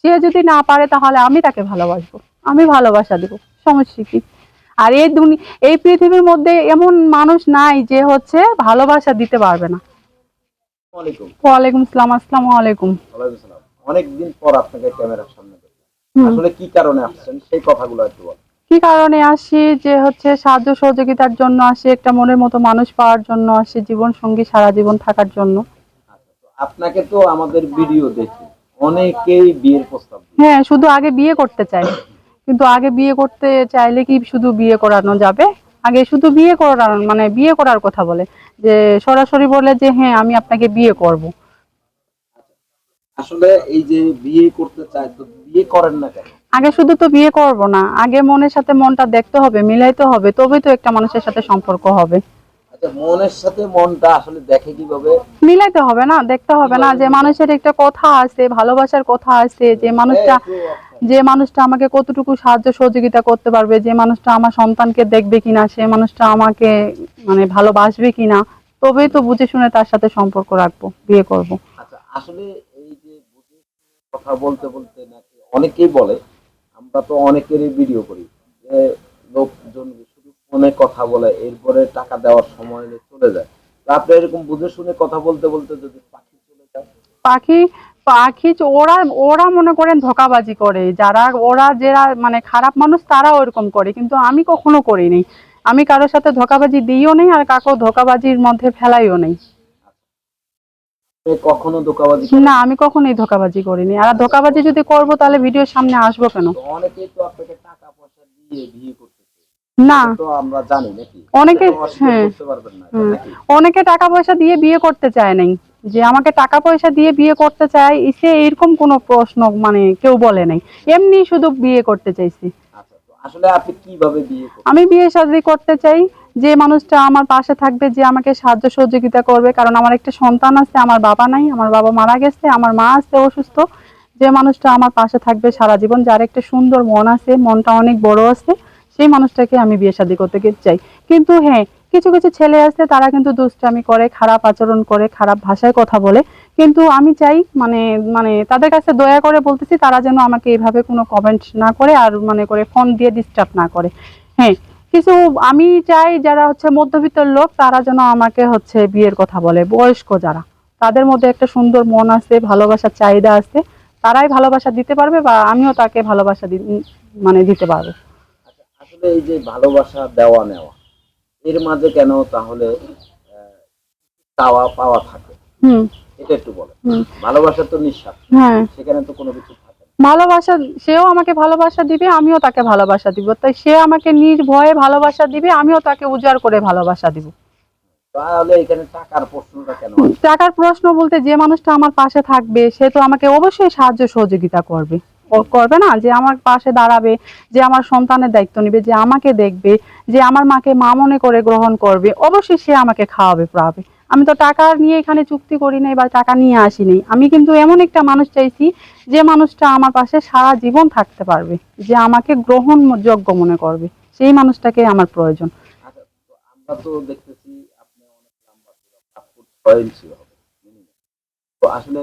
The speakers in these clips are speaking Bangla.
সে যদি না পারে তাহলে আমি তাকে ভালোবাসবো। আমি ভালোবাসা দিব। সমস্যা কি আর এই দুনি এই পৃথিবীর মধ্যে এমন মানুষ নাই যে হচ্ছে ভালোবাসা দিতে পারবে না। ওয়ালাইকুম। আসসালাম আসসালামু আলাইকুম। অনেকদিন পর আপনাকে ক্যামেরার সামনে আসলে কি কারণে আসছেন? সেই কথাগুলো একটু বল কি কারণে আসি? যে হচ্ছে সাহায্য সহযোগিতার জন্য আসি একটা মনের মতো মানুষ পাওয়ার জন্য আসি জীবন সঙ্গী সারা জীবন থাকার জন্য। আচ্ছা আপনাকে তো আমাদের ভিডিও দেখে। অনেকেই বিয়ের প্রস্তাব। হ্যাঁ শুধু আগে বিয়ে করতে কিন্তু আগে বিয়ে করতে চাইলে কি শুধু বিয়ে করানো যাবে? আগে শুধু বিয়ে করার মানে বিয়ে করার কথা বলে। যে সরাসরি বলে যে হ্যাঁ আমি আপনাকে বিয়ে করব। আসলে এই যে বিয়ে করতে চায় তো বিয়ে করেন না কেন? আগে শুধু তো বিয়ে করব না। আগে মনের সাথে মনটা দেখতে হবে মিলাইতে হবে তবেই তো একটা মানুষের সাথে সম্পর্ক হবে। মনের সাথে মনটা আসলে দেখে কীভাবে মিলাইতে হবে না দেখতে হবে না যে মানুষের একটা কথা আছে ভালোবাসার কথা আছে যে মানুষটা যে মানুষটা আমাকে কতটুকু সাহায্য সহযোগিতা করতে পারবে যে মানুষটা আমার সন্তানকে দেখবে কিনা সে মানুষটা আমাকে মানে ভালোবাসবে কিনা তবেই তো বুঝে শুনে তার সাথে সম্পর্ক রাখব বিয়ে করব। আচ্ছা আসলে এই যে বুঝে কথা বলতে বলতে নাকি অনেকেই বলে আমরা তো অনেকেরই ভিডিও করি যে লোকজন ফোনে কথা বলে এরপরে টাকা দেওয়ার সময় চলে যায়। আপনি এরকম বুঝে শুনে কথা বলতে বলতে যদি পাখি চলে যায়? পাখি পাখি ওরা ওরা মনে করেন ধোকাবাজি করে। যারা ওরা যারা মানে খারাপ মানুষ তারা ওরকম করে। কিন্তু আমি কখনো করিনি। আমি কারোর সাথে ধোকাবাজি দিইও নেই আর কাকেও ধোকাবাজির মধ্যে ফেলাইও নেই। কখনো দোকাবাজি না আমি কখনোই ধোকাবাজি করিনি। আর ধোকাবাজি যদি করব তাহলে ভিডিওর সামনে আসব কেন? অনেকেই তো আপনাকে টাকা পয়সা দিয়ে বিয়ে না। আমরা জানি নাকি। অনেকে- হ্যাঁ। অনেকে টাকা পয়সা দিয়ে বিয়ে করতে চায় নাই। যে আমাকে টাকা পয়সা দিয়ে বিয়ে করতে চায় সে এরকম কোনো প্রশ্ন মানে কেউ বলে নাই। এমনি শুধু বিয়ে করতে চাইছি। আচ্ছা আসলে আপনি কীভাবে বিয়ে আমি বিয়ে শাদী করতে চাই যে মানুষটা আমার পাশে থাকবে যে আমাকে সাহায্য সহযোগিতা করবে। কারণ আমার একটা সন্তান আছে আমার বাবা নাই আমার বাবা মারা গেছে আমার মা আছে অসুস্থ। যে মানুষটা আমার পাশে থাকবে সারা জীবন যার একটা সুন্দর মন আছে মনটা অনেক বড় আছে। সেই মানুষটাকে আমি বিয়ে শাদী করতে চাই। কিন্তু হ্যাঁ কিছু কিছু ছেলে আছে, তারা কিন্তু দুষ্টামি করে, খারাপ আচরণ করে, খারাপ ভাষায় কথা বলে। কিন্তু আমি চাই মানে মানে তাদের কাছে দয়া করে বলতেছি, তারা যেন আমাকে এইভাবে কোনো কমেন্ট না করে আর মানে করে ফোন দিয়ে ডিস্টার্ব না করে। হ্যাঁ কিছু আমি চাই যারা হচ্ছে মধ্যবিত্ত লোক, তারা যেন আমাকে হচ্ছে বিয়ের কথা বলে, বয়স্ক যারা। তাদের মধ্যে একটা সুন্দর মন আছে, ভালোবাসার চাহিদা আছে, তারাই ভালোবাসা দিতে পারবে বা আমিও তাকে ভালোবাসা মানে দিতে পারব। আসলে এই যে ভালোবাসা দেওয়া নেওয়া এর মাঝে কেন তাহলে চাওয়া পাওয়া থাকে? এটা একটু বলে ভালোবাসা তো নিঃস্বার্থ। হ্যাঁ। সেখানে তো কোনো কিছু থাকে ভালোবাসা সেও আমাকে ভালোবাসা দিবে আমিও তাকে ভালোবাসা দিব। তাই সে আমাকে নির্ভয়ে ভালোবাসা দিবে আমিও তাকে উজাড় করে ভালোবাসা দিব। তাহলে এখানে টাকার প্রশ্নটা কেন টাকার প্রশ্ন বলতে যে মানুষটা আমার পাশে থাকবে সে তো আমাকে অবশ্যই সাহায্য সহযোগিতা করবে। করবে না? যে আমার পাশে দাঁড়াবে, যে আমার সন্তানের দায়িত্ব নেবে, যে আমাকে দেখবে, যে আমার মাকে মা মনে করে গ্রহণ করবে, অবশ্যই সে আমাকে খাওয়াবে, পড়াবে। আমি তো টাকা নিয়ে এখানে চুক্তি করি নাই বা টাকা নিয়ে আসিনি আমি কিন্তু এমন একটা মানুষ চাইছি, যে মানুষটা আমার পাশে সারা জীবন থাকতে পারবে, যে আমাকে গ্রহণ গ্রহণযোগ্য মনে করবে। সেই মানুষটাকে আমার প্রয়োজন। আচ্ছা আসলে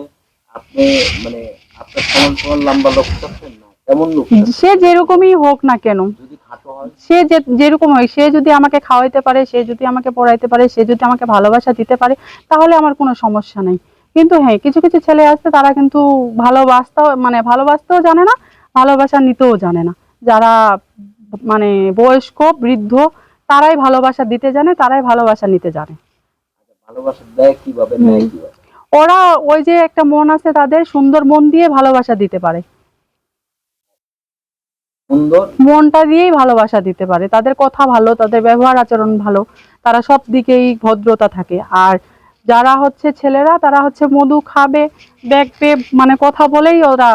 আপনি মানে আপনার সমান সমান লম্বা লোক চাচ্ছেন না কেমন লোক সে যেরকমই হোক না কেন যদি খাটো হয়। সে যে যেরকম হয় সে যদি আমাকে খাওয়াইতে পারে সে যদি আমাকে পড়াইতে পারে সে যদি আমাকে ভালোবাসা দিতে পারে তাহলে আমার কোনো সমস্যা নেই। কিন্তু হ্যাঁ কিছু কিছু ছেলে আছে তারা কিন্তু ভালোবাসতেও মানে ভালোবাসতেও জানে না ভালোবাসা নিতেও জানে না। যারা মানে বয়স্ক বৃদ্ধ তারাই ভালোবাসা দিতে জানে তারাই ভালোবাসা নিতে জানে। আচ্ছা, ভালোবাসা দেয় কীভাবে নেয় কীভাবে? ওরা ওই যে একটা মন আছে তাদের সুন্দর মন দিয়ে ভালোবাসা দিতে পারে। সুন্দর? মনটা দিয়েই ভালোবাসা দিতে পারে। তাদের কথা ভালো তাদের ব্যবহার আচরণ ভালো তারা সব দিকেই ভদ্রতা থাকে। আর যারা হচ্ছে ছেলেরা তারা হচ্ছে মধু খাবে দেখবে মানে কথা বলেই ওরা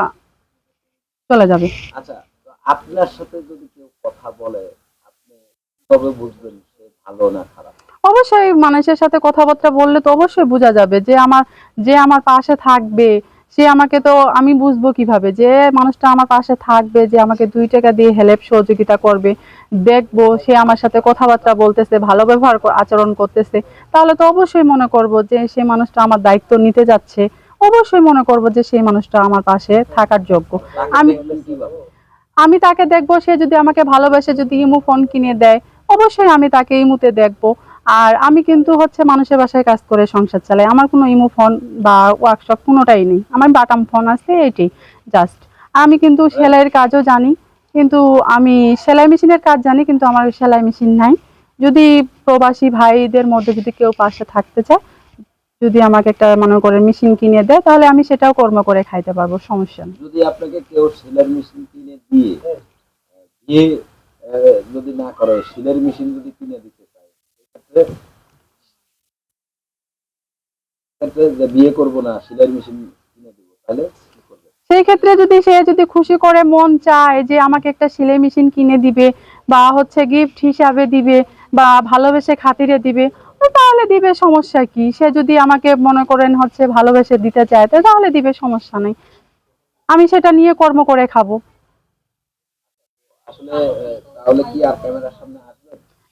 চলে যাবে। আচ্ছা আপনার সাথে যদি কেউ কথা বলে আপনি কীভাবে বুঝবেন সে ভালো না খারাপ। অবশ্যই মানুষের সাথে কথাবার্তা বললে তো অবশ্যই বোঝা যাবে যে আমার যে আমার পাশে থাকবে, সে আমাকে তো আমি বুঝব কীভাবে? যে মানুষটা আমার পাশে থাকবে, যে আমাকে দুই টাকা দিয়ে হেল্প সহযোগিতা করবে, দেখব সে আমার সাথে কথাবার্তা বলতেছে, ভালো ব্যবহার আচরণ করতেছে, তাহলে তো অবশ্যই মনে করব যে সে মানুষটা আমার দায়িত্ব নিতে যাচ্ছে। অবশ্যই মনে করব যে সেই মানুষটা আমার পাশে থাকার যোগ্য। আমি- আমি তাকে দেখব, সে যদি আমাকে ভালোবেসে, যদি ইমু ফোন কিনে দেয়, অবশ্যই আমি তাকে ইমুতে দেখব। আর আমি কিন্তু হচ্ছে মানুষের বাসায় কাজ করে সংসার চালাই। আমার কোনো ইমো ফোন বা ওয়ার্কশপ কোনোটাই নেই। আমার বাটাম ফোন আছে, এটি জাস্ট আমি কিন্তু সেলাইয়ের কাজও জানি, কিন্তু আমি সেলাই মেশিনের কাজ জানি, কিন্তু আমার সেলাই মেশিন নাই। যদি প্রবাসী ভাইদের মধ্যে যদি কেউ পাশে থাকতে চায়, যদি আমাকে একটা মনে করে মেশিন কিনে দেয়, তাহলে আমি সেটাও কর্ম করে খাইতে পারব, সমস্যা নেই। যদি আপনাকে কেউ মেশিন কিনে দিয়ে যদি না করে মেশিন যদি কিনে দিতে চায় সেক্ষেত্রে সেক্ষেত্রে যে বিয়ে করব না সেলের মেশিন কিনে দিব তাহলে সেই ক্ষেত্রে যদি সে যদি খুশি করে মন চায় যে আমাকে একটা সেলাই মেশিন কিনে দিবে বা হচ্ছে গিফট হিসাবে দিবে বা ভালোবেসে খাতিরে দিবে তাহলে দিবে সমস্যা কি? সে যদি আমাকে মনে করেন হচ্ছে ভালোবেসে দিতে চায় তো তাহলে দিবে সমস্যা নেই। আমি সেটা নিয়ে কর্ম করে খাব। আসলে তাহলে কি আর ক্যামেরার সামনে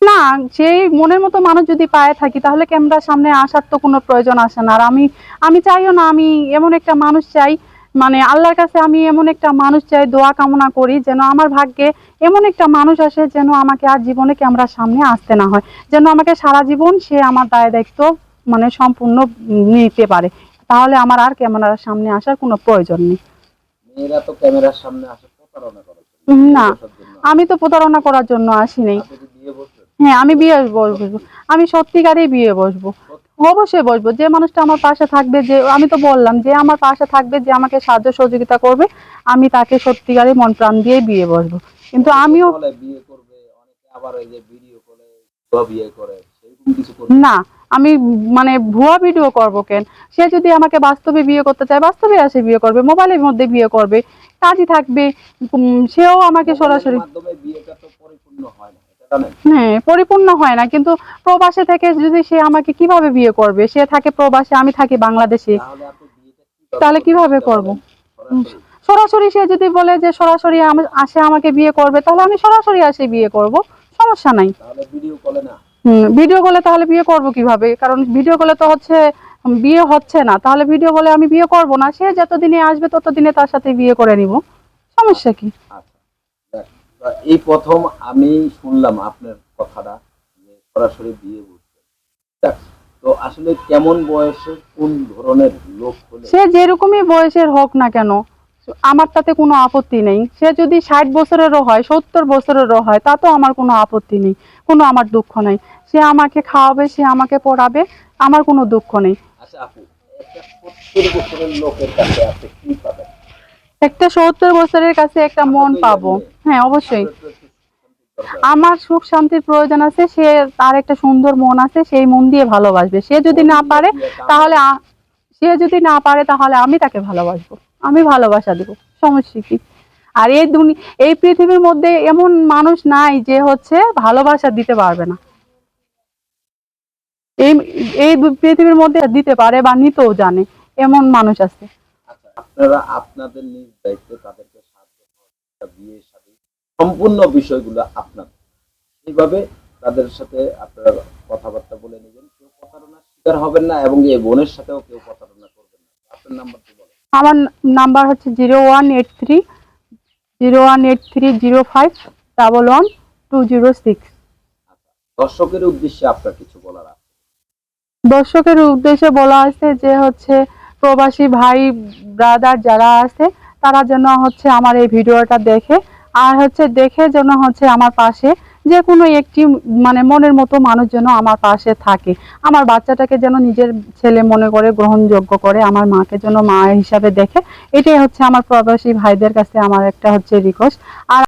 না সেই মনের মতো মানুষ যদি পায়ে থাকি তাহলে ক্যামেরার সামনে আসার তো কোনো প্রয়োজন আসে না। আর আমি আমি চাইও না আমি এমন একটা মানুষ চাই মানে আল্লাহর কাছে আমি এমন একটা মানুষ চাই দোয়া কামনা করি যেন আমার ভাগ্যে এমন একটা মানুষ আসে যেন আমাকে আর জীবনে ক্যামেরার সামনে আসতে না হয় যেন আমাকে সারা জীবন সে আমার দায় দায়িত্ব মানে সম্পূর্ণ নিতে পারে। তাহলে আমার আর ক্যামেরার সামনে আসার কোনো প্রয়োজন নেই। মেয়েরা তো ক্যামেরার সামনে আসে প্রতারণা করে না আমি তো প্রতারণা করার জন্য আসি হ্যাঁ আমি বিয়ে বসবো। আমি সত্যিকারই বিয়ে বসবো। অবশ্যই বসবো। যে মানুষটা আমার পাশে থাকবে যে আমি তো বললাম যে আমার পাশে থাকবে যে আমাকে সাহায্য সহযোগিতা করবে আমি তাকে সত্যিকারই মন প্রাণ দিয়ে বিয়ে বসবো। কিন্তু আমিও বিয়ে করবে অনেকে আবার ওই যে ভিডিও করে বিয়ে না আমি মানে ভুয়া ভিডিও করব কেন? সে যদি আমাকে বাস্তবে বিয়ে করতে চায় বাস্তবে আসে বিয়ে করবে মোবাইলের মধ্যে বিয়ে করবে কাজই থাকবে সেও আমাকে সরাসরি বিয়েটা তো পরিপূর্ণ হয় না। হ্যাঁ পরিপূর্ণ হয় না কিন্তু প্রবাসে থেকে যদি সে আমাকে কীভাবে বিয়ে করবে? সে থাকে প্রবাসে আমি থাকি বাংলাদেশে। তাহলে কীভাবে করব? সরাসরি। সে যদি বলে যে সরাসরি আসে আমাকে বিয়ে করবে তাহলে আমি সরাসরি আসে বিয়ে করব। সমস্যা নাই। ভিডিও কলে হুম ভিডিও কলে তাহলে বিয়ে করব কীভাবে? কারণ ভিডিও কলে তো হচ্ছে বিয়ে হচ্ছে না। তাহলে ভিডিও কলে আমি বিয়ে করব না। সে যতদিনে আসবে ততদিনে তার সাথে বিয়ে করে নিব। সমস্যা কি? আচ্ছা। এই প্রথম আমি শুনলাম আপনার কথাটা যে সরাসরি বিয়ে বুঝতে তো আসলে কেমন বয়সের কোন ধরনের লোক হলে সে যেরকমই বয়সের হোক না কেন আমার তাতে কোনো আপত্তি নেই। সে যদি ষাট বছরেরও হয় সত্তর বছরেরও হয় তা তো আমার কোনো আপত্তি নেই কোনো আমার দুঃখ নেই। সে আমাকে খাওয়াবে সে আমাকে পড়াবে আমার কোনো দুঃখ নেই। আচ্ছা একটা সত্তর বছরের কাছে একটা মন পাবো। হ্যাঁ অবশ্যই। আমার সুখ শান্তির প্রয়োজন আছে, সে তার একটা সুন্দর মন আছে, সেই মন দিয়ে ভালোবাসবে। সে যদি না পারে, তাহলে সে যদি না পারে, তাহলে আমি তাকে ভালোবাসবো। আমি ভালোবাসা দেবো সমস্যা কি আর এই দুনি, এই পৃথিবীর মধ্যে এমন মানুষ নাই যে হচ্ছে ভালোবাসা দিতে পারবে না। এই এই পৃথিবীর মধ্যে দিতে পারে বা নিতেও জানে, এমন মানুষ আছে। আচ্ছা আপনারা আপনাদের নিজ দায়িত্বে তাদেরকে সাহায্য বিয়ে সম্পূর্ণ বিষয়গুলো আপনার। এইভাবে তাদের সাথে আপনারা কথাবার্তা বলে নেবেন। কেউ প্রতারণার শিকার হবেন না এবং এই বোনের সাথেও কেউ প্রতারণা করবেন না। আপনার নাম্বারটি বলেন? আমার নাম্বার হচ্ছে zero one eight three zero one eight three zero five double one two zero six. আচ্ছা দর্শকের উদ্দেশ্যে আপনার কিছু বলার আছে? দর্শকের উদ্দেশ্যে বলা আছে যে হচ্ছে প্রবাসী ভাই ব্রাদার যারা আছে তারা যেন হচ্ছে আমার এই ভিডিওটা দেখে আর হচ্ছে দেখে যেন হচ্ছে আমার পাশে যে কোনো একটি মানে মনের মতো মানুষ যেন আমার পাশে থাকে। আমার বাচ্চাটাকে যেন নিজের ছেলে মনে করে, গ্রহণযোগ্য করে, আমার মাকে যেন মা হিসাবে দেখে, এটাই হচ্ছে আমার প্রবাসী ভাইদের কাছে আমার একটা হচ্ছে রিকোয়েস্ট আর